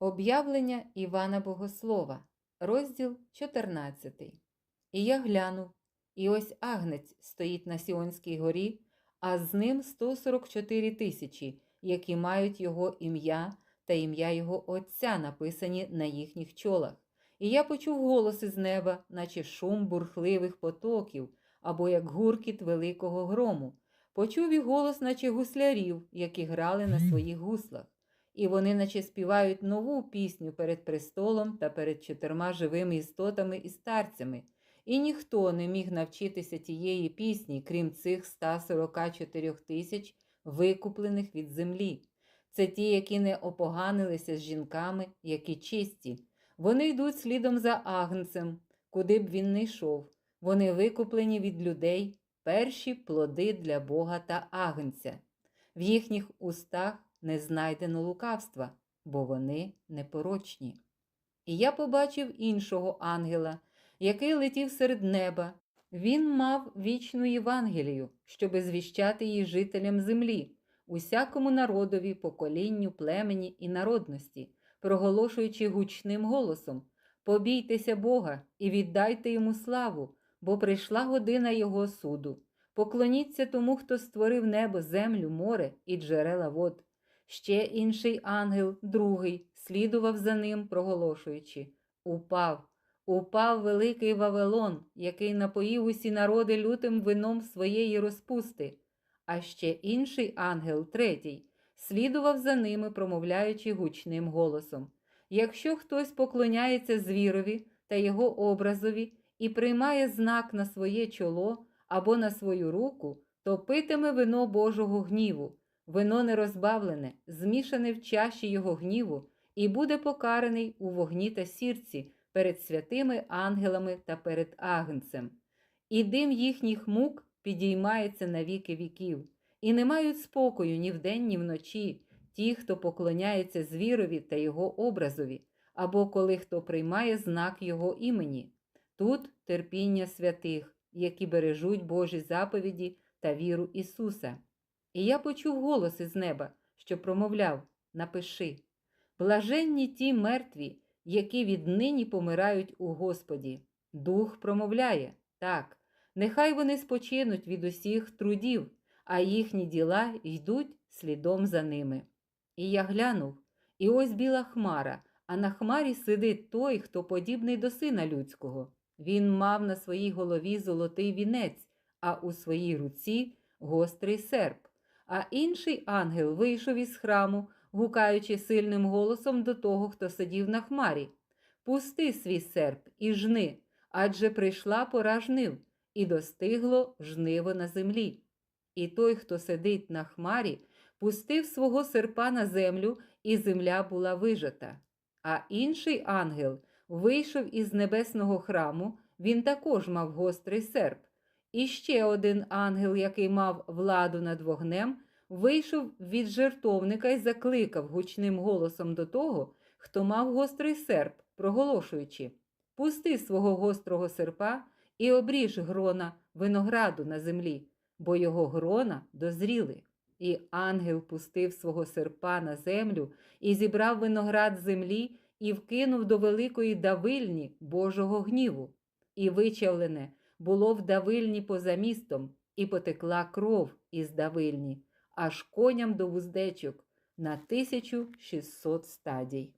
Об'явлення Івана Богослова, розділ 14. І я глянув, і ось агнець стоїть на Сіонській горі, а з ним 144 тисячі, які мають його ім'я та ім'я його Отця написані на їхніх чолах. І я почув голос із неба, наче шум бурхливих потоків, або як гуркіт великого грому. Почув і голос, наче гуслярів, які грали на своїх гуслах. І вони наче співають нову пісню перед престолом та перед чотирма живими істотами і старцями. І ніхто не міг навчитися тієї пісні, крім цих 144 тисяч, викуплених від землі. Це ті, які не опоганилися з жінками, які чисті. Вони йдуть слідом за агнцем, куди б він не йшов. Вони викуплені від людей, перші плоди для Бога та агнця. В їхніх устах не знайдено лукавства, бо вони непорочні. І я побачив іншого ангела, який летів серед неба. Він мав вічну Євангелію, щоби звіщати її жителям землі, усякому народові, поколінню, племені і народності, проголошуючи гучним голосом: Побійтеся Бога і віддайте йому славу, бо прийшла година Його суду. Поклоніться тому, хто створив небо, землю, море і джерела вод. Ще інший ангел, другий, слідував за ним, проголошуючи Упав, упав великий Вавилон, який напоїв усі народи лютим вином своєї розпусти. А ще інший ангел, третій, слідував за ними, промовляючи гучним голосом. Якщо хтось поклоняється звірові та його образові і приймає знак на своє чоло або на свою руку, то питиме вино Божого гніву вино нерозбавлене, змішане в чаші його гніву, і буде покараний у вогні та сірці перед святими ангелами та перед агнцем. І дим їхніх мук підіймається на віки віків, і не мають спокою ні вдень, ні вночі ті, хто поклоняється звірові та його образові, або коли хто приймає знак його імені. Тут терпіння святих, які бережуть Божі заповіді та віру Ісуса. І я почув голос із неба, що промовляв Напиши блаженні ті мертві, які віднині помирають у Господі. Дух промовляє так, нехай вони спочинуть від усіх трудів, а їхні діла йдуть слідом за ними. І я глянув, і ось біла хмара, а на хмарі сидить той, хто подібний до сина людського. Він мав на своїй голові золотий вінець, а у своїй руці гострий серп. А інший ангел вийшов із храму, гукаючи сильним голосом до того, хто сидів на хмарі. Пусти свій серп і жни, адже прийшла пора жнив, і достигло жниво на землі. І той, хто сидить на хмарі, пустив свого серпа на землю, і земля була вижата. А інший ангел вийшов із небесного храму, він також мав гострий серп. І ще один ангел, який мав владу над вогнем, вийшов від жертовника і закликав гучним голосом до того, хто мав гострий серп, проголошуючи Пусти свого гострого серпа і обріж грона винограду на землі, бо його грона дозріли. І ангел пустив свого серпа на землю і зібрав виноград землі і вкинув до великої давильні Божого гніву. І вичавлене було в давильні поза містом, і потекла кров із давильні, аж коням до вуздечок на 1600 стадій.